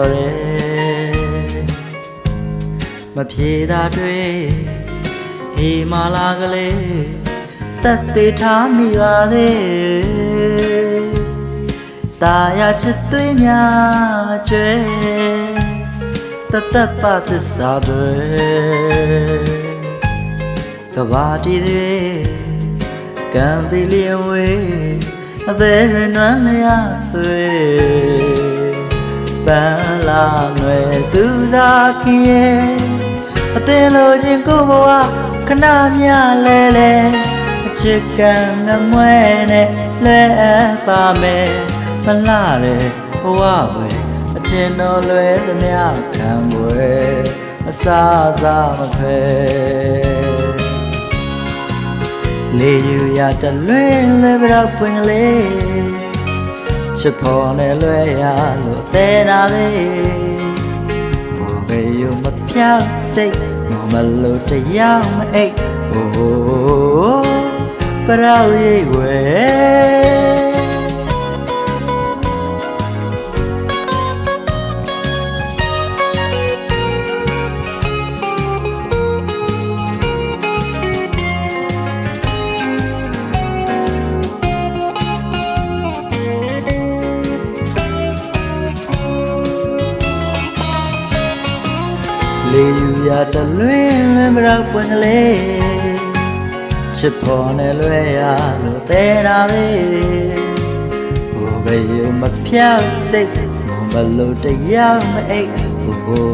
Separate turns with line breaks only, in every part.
တ်လို့မပြောတယ်မဖြေတာတွေ့ဟေမာလာကလေးတက်သေးထားမိပါသေးตาရချစ်သွေးများကျွဲတသက်ပါသစ္စာတွေကဘာတီတွေကံသေးလျဝေးအသေးရနွမ်းလျာဆွေ ပန်းလာွယ်သူသာခင်ရဲ့အသေးလိုချင်းကိုဘဝခဏမြလဲလဲအချစ်ကံငမွဲနဲ့လဲအပ်ပါမယ်မလှတဲ့ဘဝပဲအထင်တော်လွယ်သမျှခံွယ်အစားအစာမဖဲလေယူရတလွင်လဲဘရောက်ပွင့်ကလေး ချစ်ဖော်နဲ့လွဲရလို့တဲနာသေးဘောဘေယူမပြောက်စိတ်မမလို့တရားမအိတ်ဟိုဘရောက်ရိတ်ဝဲ လေယူရတလွင်လဲဘရောက်ပွင့်ကလေးချစ်ဖော်နဲ့လွဲရလို့တဲနာသေးဘောဘေယူမပြောက်စိတ်မမလို့တရားမအိတ်ဟို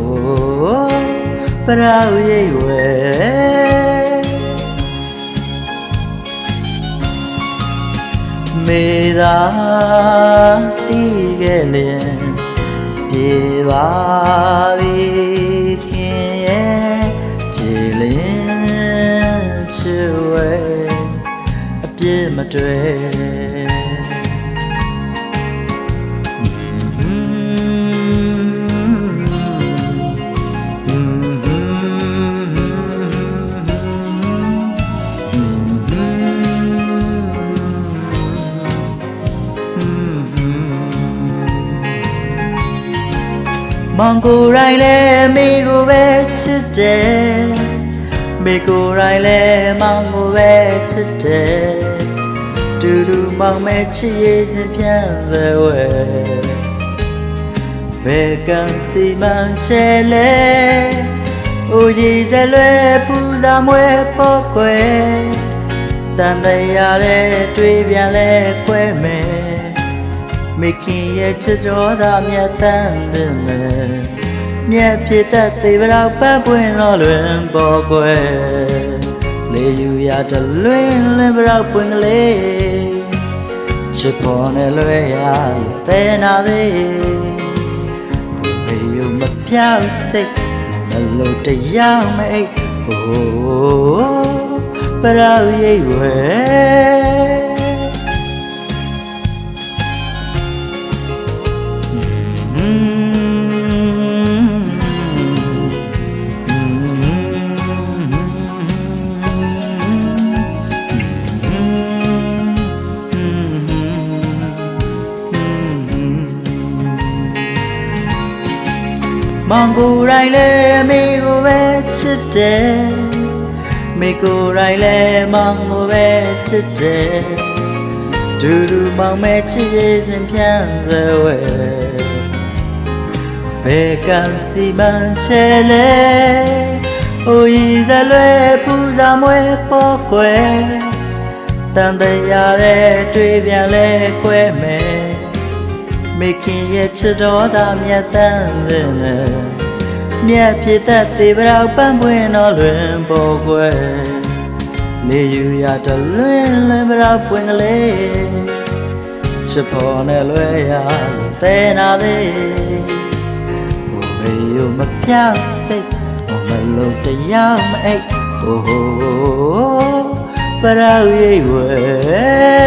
ဘရောက်ရိတ်ဝဲမေသာတီးခဲ့လျင်ပြေပါပြီ တွေ့မောင်ကိုယ်တိုင်လဲမိကိုပဲချစ်တယ်မိကိုယ်တိုင်လဲမောင်ကိုပဲချစ်တယ် တူတူမောင်မဲချစ်ရေးစင်ပြန်စဝဲဘယ်ကံစီမံချဲလဲအိုကြီးစလွဲပူဇာမွဲပေါ်ကွယ်တန်တရားတဲ့တွေ့ပြန်လဲကွဲမယ်မိခင်ရဲ့ချစ်တော်သာမြတ်တမ်းတဲ့မယ်မြတ်ဖြစ်တတ်သေးဗလောက်ပတ်ပွင့်တော့လွင်ပေါ်ကွယ်လေယူရတလွင်လင်းဗလောက်ပွင့်ကလေး ချစ်ပေါ်နဲ့လွဲရတဲနာသေးဘေးယူမပြောက်စိတ်မလို့တရားမအိတ်ဟိုပရောက်ရိတ်ဝဲ မောင်ကိုယ်တိုင်လဲမိကိုပဲချစ်တယ်မိကိုယ်တိုင်လဲမောင်ကိုပဲချစ်တယ်ဒူဒူမောင်မဲချစ်ရေးစဉ်ဖြန်းသဝဲဘယ်ကံစီမံချဲလဲအိုရီဇလွဲပူဇာမွဲပေါ်ကွယ်တန်တရားတဲ့တွေ့ပြန်လဲကွဲမယ် မိခင်ရဲ့ချစ်တော်သာမြတ်တမ်းတဲ့နဲ့မြတ်ဖြစ်တတ်သေးဗရောက်ပန်းပွင့်တော်လွင်ပေါ်ကွယ်လေယူရတလွင်လင်ဗရောက်ပွင့်ကလေးချစ်ပေါ်နဲ့လွဲရလို့တဲနာသေးဘိုးဘေးယမပြောက်စိတ်ဘမလို့တရားမအိတ်ဟိုဟိုပရောက်ရိတ်ဝဲ